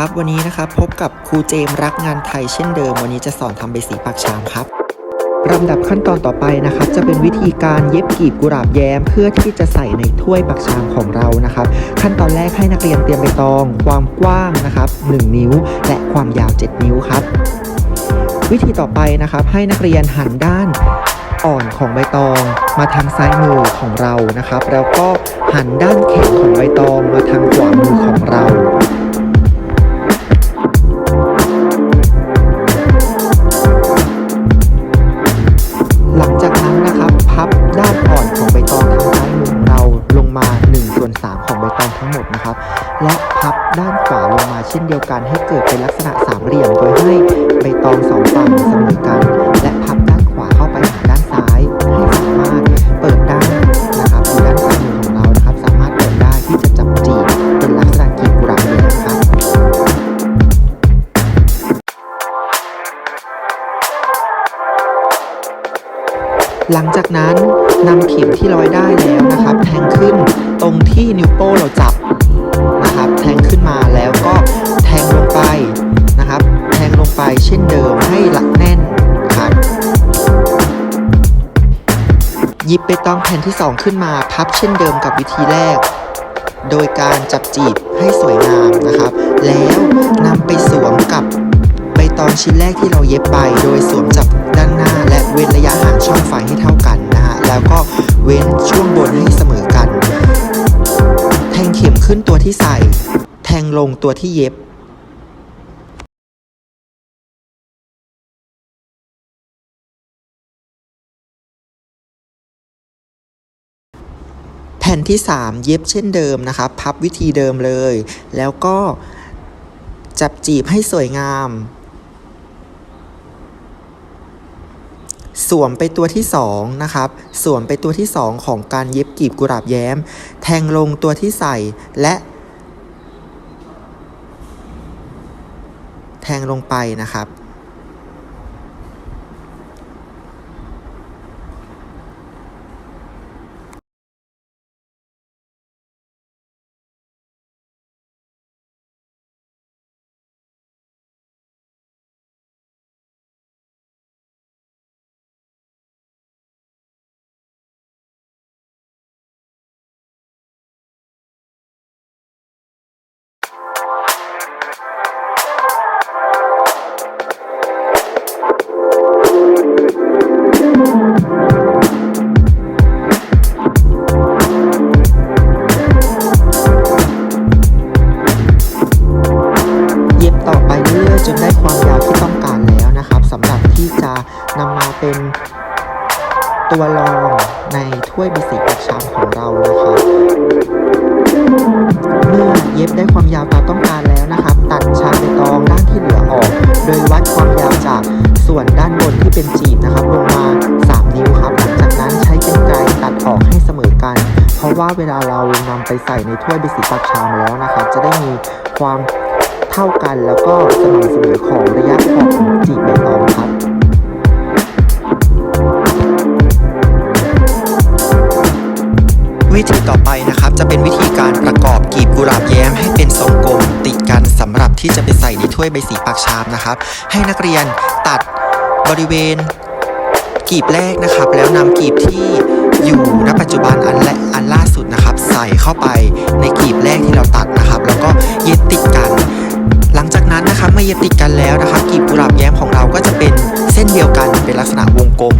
ครับ วันนี้นะครับพบกับครูเจมรักงานไทยเช่นเดิม วันนี้จะสอนทำใบสีปากชามครับลำดับขั้นตอนต่อไปนะครับ จะเป็นวิธีการเย็บกีบกุหลาบแย้ม เพื่อที่จะใส่ในถ้วยปากชามของเรานะครับ ขั้นตอนแรกให้นักเรียนเตรียมใบตอง ความกว้างนะครับ 1 นิ้ว และความยาว 7 นิ้วครับ วิธีต่อไปนะครับให้นักเรียนหันด้านอ่อนของใบตองมาทางซ้ายมือของเรานะครับ แล้วก็หันด้านแข็งของใบตองมาทางขวามือของเรา ช่นเดียวกันให้เกิดเป็นลักษณะสามเหลี่ยมโดยให้ใบตองสองฝั่งเสมอกัน และพับด้านขวาเข้าไปหาด้านซ้ายให้สามารถเปิดได้นะครับหรือด้านซ้ายมือของเรานะครับ สามารถเปิดได้ที่จะจับจีบเป็นลักษณะกีบกุหลาบแย้มครับหลังจากนั้นนำเข็มที่ร้อยได้แล้วนะครับ แทงขึ้นตรงที่นิ้วโป้งเราจับ นะครับ แทงขึ้นมาแล้วก็แทงลงไปนะครับ แทงลงไปเช่นเดิมให้หลักแน่นครับหยิบไปตองแผ่นที่ 2 ขึ้นมาพับเช่นเดิมกับวิธีแรก โดยการจับจีบให้สวยงามนะครับ แล้วนำไปสวมกับใบตองชิ้นแรกที่เราเย็บไป โดยสวมจับ ที่ใส่ แทงลงตัวที่เย็บแผ่นที่ 3 เย็บเช่นเดิมนะครับ พับวิธีเดิมเลย แล้วก็จับจีบให้สวยงาม สวมไปตัวที่ 2 นะครับ สวมไปตัวที่ 2 ของการเย็บกีบกุหลาบแย้ม แทงลงตัวที่ใส่และ แทงลงไปนะครับ ได้ความยาวตามต้องการแล้วนะครับ ตัดชามใบตองด้านที่เหลือออก โดยวัดความยาวจากส่วนด้านบนที่เป็นจีบนะครับลงมา 3 นิ้วครับ หลังจากนั้นใช้กรรไกรตัดออกให้เสมอกัน เพราะว่าเวลาเรานำไปใส่ในถ้วยใบสีปากชามแล้วนะครับ จะได้มีความเท่ากันแล้วก็สม่ำเสมอของระยะขอบจีบใบตองครับวิธีต่อไปนะครับ จะเป็นวิธีการประกอบกีบกุหลาบ ที่จะไปใส่ในถ้วยใบสีปากชามนะครับ ให้นักเรียนตัดบริเวณกีบแรกนะครับ แล้วนำกีบที่อยู่ณปัจจุบันอันและอันล่าสุดนะครับ ใส่เข้าไปในกีบแรกที่เราตัดนะครับ แล้วก็เย็บติดกัน หลังจากนั้นนะครับเมื่อเย็บติดกันแล้วนะครับกีบกุหลาบแย้มของเราก็จะเป็นเส้นเดียวกันเป็นลักษณะวงกลม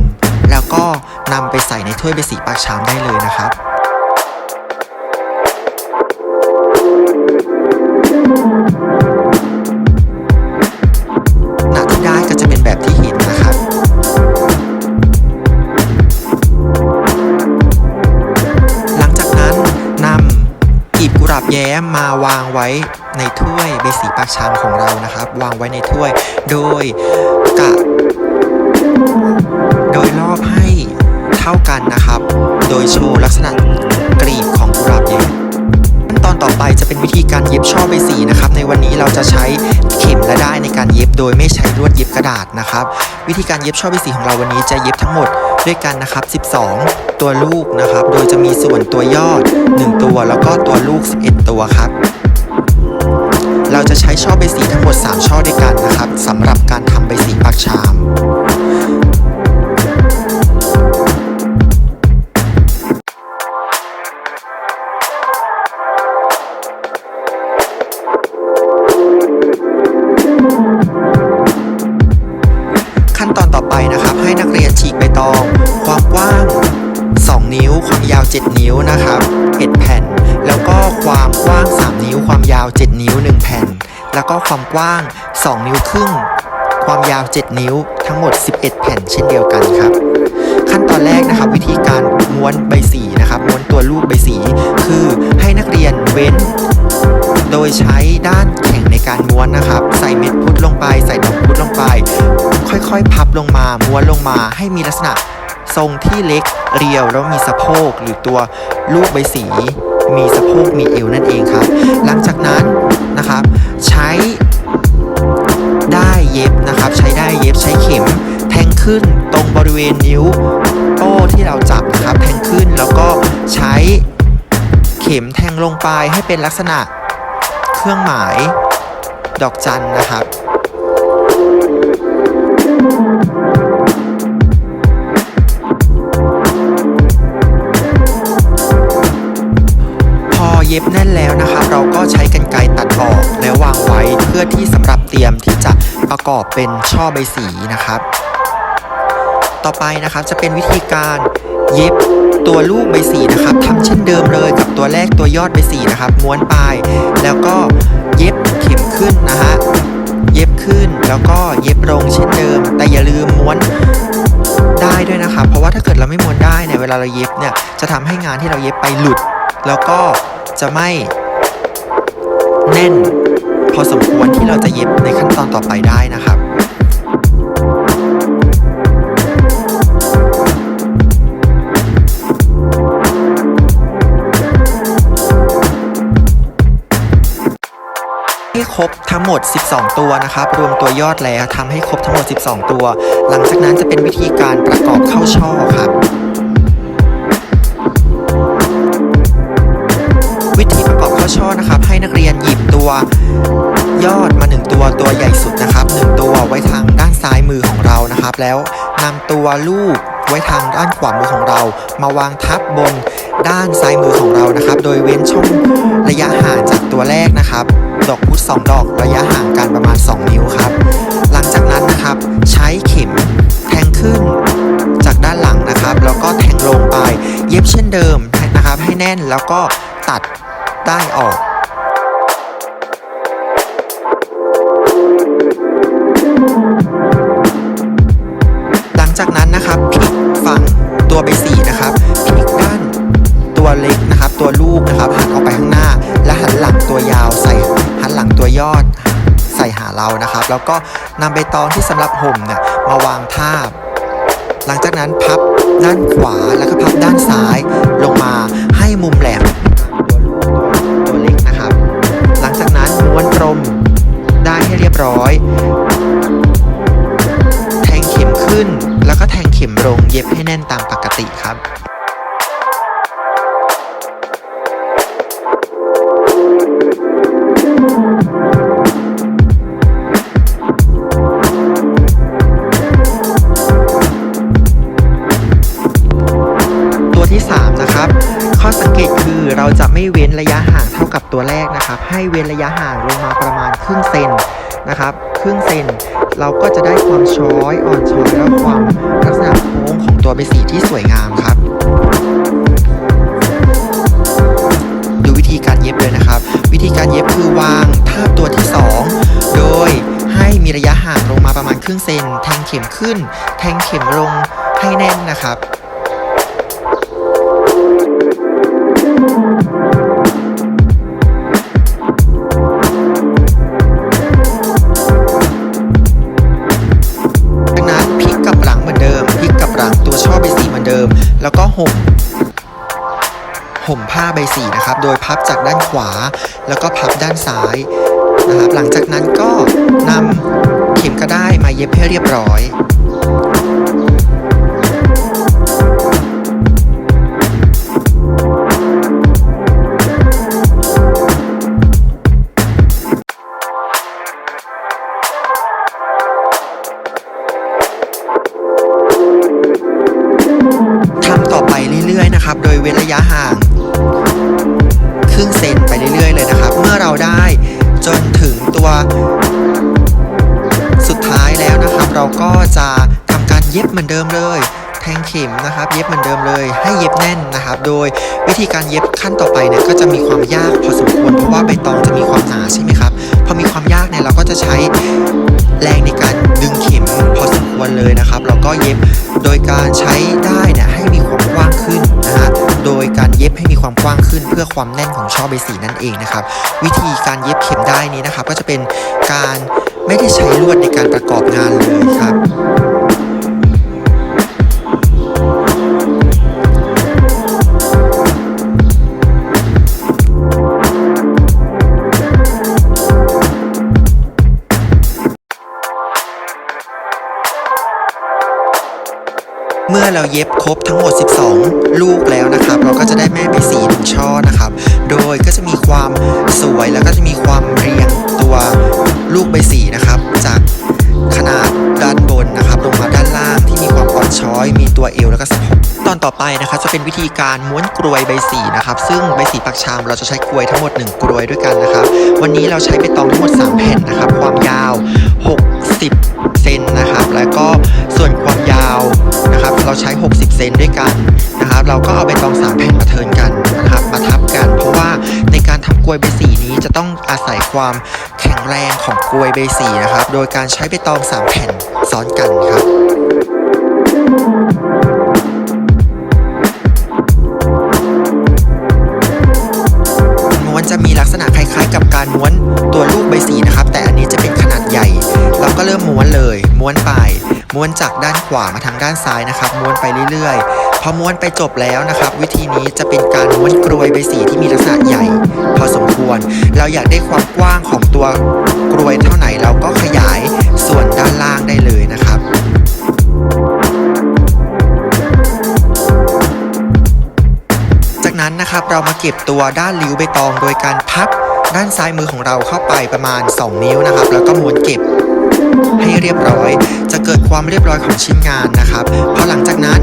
แล้วก็นำไปใส่ในถ้วยใบสีปากชามได้เลยนะครับ มาวางไว้ในถ้วยเบสีปากชามของเรานะครับ วางไว้ในถ้วย โดยกะโดยรอบให้เท่ากันนะครับ โดยโชว์ลักษณะกรีบของกุหลาบเย้มขั้นตอนต่อไปจะเป็นวิธีการเย็บช่อใบสีนะครับ ในวันนี้เราจะใช้เข็มและได้ายในการเย็บโดยไม่ใช้เระดาษนะครับ วิธีการเย็บช่อใบสีของเราวันนี้จะเย็บทั้งหมดด้วยกันนะครับ 12 ตัวลูกนะครับ โดยจะมีส่วนตัวยอด 1 ตัวแล้วก็ตัวลูก 11 ตัวครับ เราจะใช้ช่อใบสีทั้งหมด 3 ช่อด้วยกันนะครับสำหรับการทำใบสีปากชาม ขั้นตอนต่อไปนะครับ ให้นักเรียนฉีกใบตอง ความกว้าง 2 นิ้ว ความยาว 7 นิ้วนะครับ1แผ่น แล้วก็ความกว้าง 3 นิ้ว ความยาว 7 นิ้ว 1 แผ่น แล้วก็ความกว้าง 2 นิ้วครึ่ง ความยาว 7 นิ้ว ทั้งหมด 11 แผ่น เช่นเดียวกันครับ ขั้นตอนแรกนะครับวิธีการม้วนใบสีนะครับ ม้วนตัวลูกใบสี คือให้นักเรียนเว้น โดยใช้ด้านแข็งในการม้วนนะครับ ใส่เม็ดพุทธลงไป ใส่ดอกพุธลงไป ค่อยๆ พับลงมาม้วนลงมาให้มีลักษณะทรงที่เล็กเรียวแล้วมีสะโพกหรือตัวลูกใบสี มีสะโพกมีเอวนั่นเองครับ หลังจากนั้นนะครับ ใช้ได้เย็บนะครับ ใช้ได้เย็บใช้เข็ม แทงขึ้นตรงบริเวณนิ้วโป้ที่เราจับนะครับ แทงขึ้นแล้วก็ใช้ ข็มแทงลงไปให้เป็นลักษณะเครื่องหมายดอกจันนะครับพอเย็บแน่นแล้วนะครับเราก็ใช้กรรไกรตัดออกแล้ววางไว้เพื่อที่สำหรับเตรียมที่จะประกอบเป็นช่อใบสีนะครับ ต่อไปนะครับจะเป็นวิธีการ เย็บตัวลูกใบสีนะครับทำเช่นเดิมเลยกับตัวแรกตัวยอดใบสีนะครับ ม้วนปลาย แล้วก็เย็บเข็มขึ้นนะฮะเย็บขึ้นแล้วก็เย็บลงเช่นเดิม แต่อย่าลืมม้วนได้ด้วยนะครับเพราะว่าถ้าเกิดเราไม่ม้วนได้เนี่ยเวลาเราเย็บเนี่ยจะทำให้งานที่เราเย็บไปหลุด แล้วก็จะไม่แน่น พอสมควรที่เราจะเย็บในขั้นตอนต่อไปได้นะครับ ครบทั้งหมด 12 ตัวนะครับ รวมตัวยอดแล้วทำให้ครบทั้งหมด 12 ตัว หลังจากนั้นจะเป็นวิธีการประกอบเข้าช่อครับ วิธีประกอบข้าช่อนะครับ ให้นักเรียนหยิบตัวยอดมา 1 ตัวตัวใหญ่สุดนะครับ 1 ตัวไว้ทางด้านซ้ายมือของเรานะครับ แล้วนำตัวลูกไว้ทางด้านขวามือของเรา มาวางทับบน ด้านซ้ายมือของเรานะครับ โดยเว้นช่องระยะห่างจากตัวแรกนะครับ ดอกพุธ2ดอกระยะห่างกันประมาณ 2 นิ้วครับ หลังจากนั้นนะครับใช้เข็มแทงขึ้นจากด้านหลังนะครับ แล้วก็แทงลงไป เย็บเช่นเดิมนะครับให้แน่นแล้วก็ตัดได้ออก แล้วก็นำใบตองที่สำหรับห่มเนี่ยมาวางทาบ หลังจากนั้นพับด้านขวาแล้วก็พับด้านซ้ายลงมาให้มุมแหลมตัวลูกตัวเล็กนะครับ หลังจากนั้นม้วนกลมได้ให้เรียบร้อย แทงเข็มขึ้นแล้วก็แทงเข็มลงเย็บให้แน่นตามปกติครับ นะครับ ให้เว้นระยะห่างลงมาประมาณครึ่งเซนนะครับ ครึ่งเซนเราก็จะได้ความช้อยอ่อนช้อยและความลักษณะโค้งของตัวใบสีที่สวยงามครับดูวิธีการเย็บเลยนะครับ วิธีการเย็บคือวางทาบตัวที่ 2 โดยให้มีระยะห่างลงมาประมาณครึ่งเซน แทงเข็มขึ้น แทงเข็มลงให้แน่นนะครับ แล้วก็ห่มห่มผ้าใบสีนะครับ โดยพับจากด้านขวา แล้วก็พับด้านซ้ายนะครับ หลังจากนั้นก็นำเข็มกระได้มาเย็บให้เรียบร้อย เว้นระยะห่างครึ่งเซนไปเรื่อยๆเลยนะครับ เมื่อเราได้จนถึงตัวสุดท้ายแล้วนะครับ เราก็จะทำการเย็บเหมือนเดิมเลยแทงเข็มนะครับ เย็บเหมือนเดิมเลยให้เย็บแน่นนะครับ โดยวิธีการเย็บขั้นต่อไปเนี่ยก็จะมีความยากพอสมควรเพราะว่าใบตองจะมีความหนาใช่ไหมครับพอมีความยากเนี่ยเราก็จะใช้แรงในการดึงเข็มพอสมควรเลยนะครับ เราก็เย็บโดยการ ความแน่นของช่อใบสีนั่นเองนะครับ วิธีการเย็บเข็มได้นี้นะครับ ก็จะเป็นการไม่ได้ใช้ลวดในการประกอบงานเลยครับเมื่อเราเย็บครบทั้งหมด 12 ลูกแล้วนะครับ เราก็จะได้แม่ใบสี ต่อไปนะครับจะเป็นวิธีการม้วนกรวยใบสีนะครับ ซึ่งใบสีปักชามเราจะใช้กรวยทั้งหมด 1กรวยด้วยกันนะครับ วันนี้เราใช้ใบตองทั้งหมด 3 แผ่นนะครับ ความยาว 60 เซนนะครับ แล้วก็ส่วนความยาวนะครับ เราใช้ 60 เซนด้วยกันนะครับ เราก็เอาใบตอง 3 แผ่นมาเทินกันนะครับ มาทับกัน เพราะว่าในการทำกลวยใบสีนี้จะต้องอาศัยความแข็งแรงของกลวยใบสีนะครับ โดยการใช้ใบตอง 3 แผ่นซ้อนกันครับ ก็เริ่มม้วนเลย ม้วนไป ม้วนจากด้านขวามาทางด้านซ้ายนะครับ ม้วนไปเรื่อยๆ พอม้วนไปจบแล้วนะครับ วิธีนี้จะเป็นการม้วนกรวยใบสีที่มีลักษณะใหญ่ พอสมควร เราอยากได้ความกว้างของตัวกรวยเท่าไหร่เราก็ขยายส่วนด้านล่างได้เลยนะครับจากนั้นนะครับเรามาเก็บตัวด้านริ้วใบตองโดยการพับด้านซ้ายมือของเราเข้าไปประมาณ 2 นิ้วนะครับ แล้วก็ม้วนเก็บ ให้เรียบร้อย จะเกิดความเรียบร้อยของชิ้นงานนะครับพอหลังจากนั้น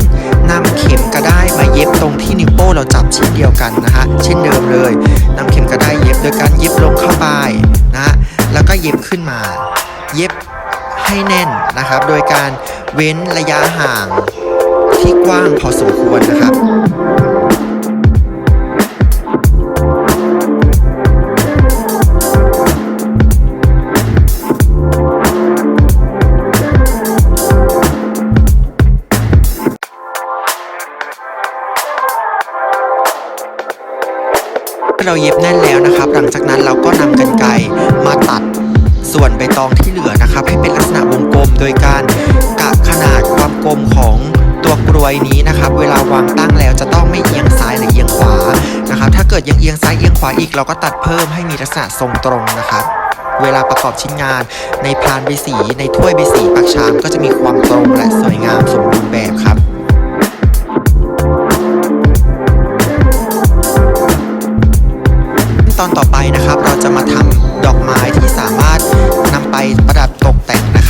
นำเข็มกระได้มาเย็บตรงที่นิ้วโป้งเราจับเช่นเดียวกันนะฮะเช่นเดิมเลยนำเข็มกระได้เย็บโดยการเย็บลงเข้าไปนะแล้วก็เย็บขึ้นมา เย็บให้แน่นนะครับ โดยการเว้นระยะห่างที่กว้างพอสมควรนะครับ เราเย็บแน่นแล้วนะครับ หลังจากนั้นเราก็นำกรรไกรมาตัดส่วนใบตองที่เหลือนะครับ ให้เป็นลักษณะวงกลม โดยการกะขนาดความกลมของตัวกรวยนี้นะครับ เวลาวางตั้งแล้วจะต้องไม่เอียงซ้ายหรือเอียงขวานะครับ ถ้าเกิดยังเอียงซ้ายเอียงขวาอีกเราก็ตัดเพิ่มให้มีลักษณะทรงตรงนะครับเวลาประกอบชิ้นงานในพานใบสี ในถ้วยใบสีปักชามก็จะมีความตรงและสวยงามสมบูรณ์แบบครับ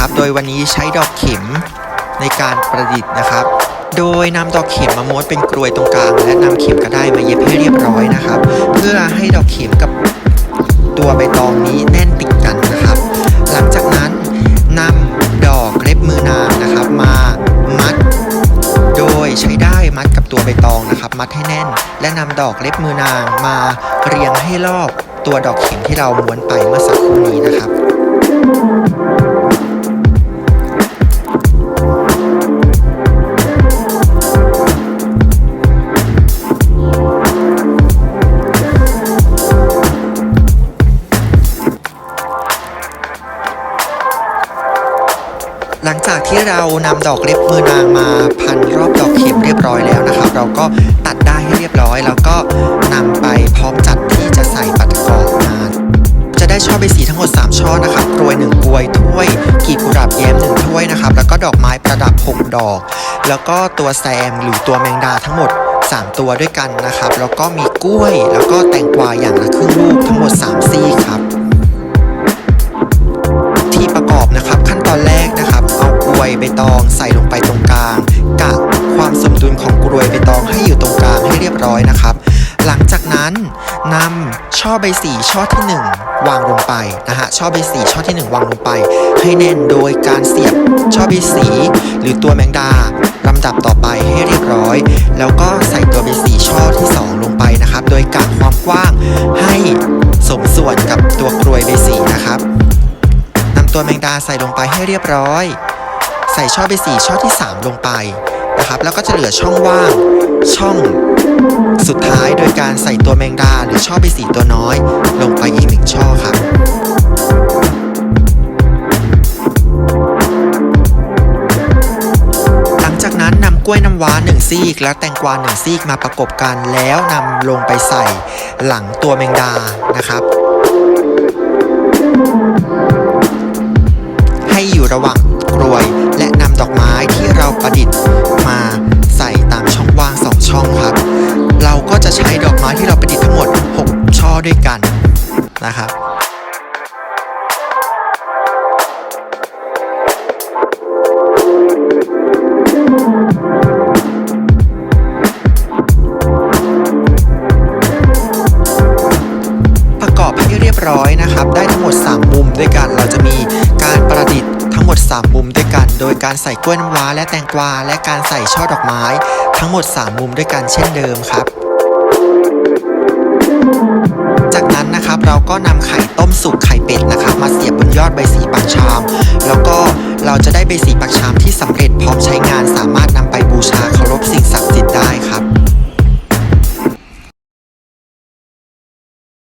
นะครับ โดยวันนี้ใช้ดอกเข็มในการประดิษฐ์นะครับ โดยนำดอกเข็มมาม้วนเป็นกลวยตรงกลาง และนำเข็มกระได้มาเย็บให้เรียบร้อยนะครับ เพื่อให้ดอกเข็มกับตัวใบตองนี้แน่นติดกันนะครับ หลังจากนั้นนำดอกเล็บมือนางนะครับ มามัด โดยใช้ได้ายมัดกับตัวใบตองนะครับ มัดให้แน่น และนำดอกเล็บมือนางมาเรียงให้รอบตัวดอกเข็มที่เราม้วนไปเมื่อสักครู่นี้นะครับ เรานำดอกเล็บมือนางมาพันรอบดอกเข็มเรียบร้อยแล้วนะครับ เราก็ตัดได้ให้เรียบร้อย แล้วก็นำไปพร้อมจัดที่จะใส่ปัดกรอบงาน จะได้ช่อใบสีทั้งหมด 3 ช่อนะครับกรวย1กรวยถ้วยกีบกุหลาบแย้ม1ถ้วยนะครับ แล้วก็ดอกไม้ประดับ 6 ดอก แล้วก็ตัวแซมหรือตัวแมงดาทั้งหมด 3 ตัวด้วยกันนะครับ แล้วก็มีกล้วย แล้วก็แตงกวาอย่างละครึ่งลูกทั้งหมด 3 ซี่ครับ ใบตองใส่ลงไปตรงกลางกะความสมดุลของกลวยใบตองให้อยู่ตรงกลางให้เรียบร้อยนะครับ หลังจากนั้นนำช่อใบสีช่อที่ 1 วางลงไปนะฮะช่อใบสีช่อที่ 1 วางลงไป ให้แน่นโดยการเสียบช่อใบสี หรือตัวแมงดาลำดับต่อไปให้เรียบร้อย แล้วก็ใส่ตัวใบสีช่อที่ 2 ลงไปนะครับ โดยการความกว้างให้สมส่วนกับตัวกรวยใบสีนะครับนำตัวแมงดาใส่ลงไปให้เรียบร้อย ใส่ช่อใบสีช่อที่ 3 ลงไปนะครับ แล้วก็จะเหลือช่องว่างช่องสุดท้ายโดยการใส่ตัวแมงดาหรือช่อใบสีตัวน้อย ลงไปอีกหนึ่งช่อครับหลังจากนั้นนำกล้วยน้ำว้าหนึ่งซีก และแตงกวาหนึ่งซีกมาประกบกันแล้วนำลงไปใส่หลังตัวแมงดานะครับ ให้อยู่ระหว่างกรวย เราประดิษฐ์มาใส่ตามช่องว่างสองช่องครับ เราก็จะใช้ดอกไม้ที่เราประดิษฐ์ทั้งหมด 6 ช่อด้วยกันนะครับประกอบให้เรียบร้อยนะครับ ได้ทั้งหมด 3 มุมด้วยกัน เราจะมีการประดิษฐ์ มด 3 มุมด้วยกัน โดยการใส่กล้วยน้ำว้าและแตงกวา และการใส่ช่อดอกไม้ ทั้งหมด 3 มุมด้วยกันเช่นเดิมครับ จากนั้นนะครับเราก็นำไข่ต้มสุกไข่เป็ดนะครับ มาเสียบบนยอดใบสีปักชาม แล้วก็เราจะได้ใบสีปักชามที่สำเร็จพร้อมใช้งานสามารถนำไปบูชาเคารพสิ่งศักดิ์สิทธิ์ได้ครับ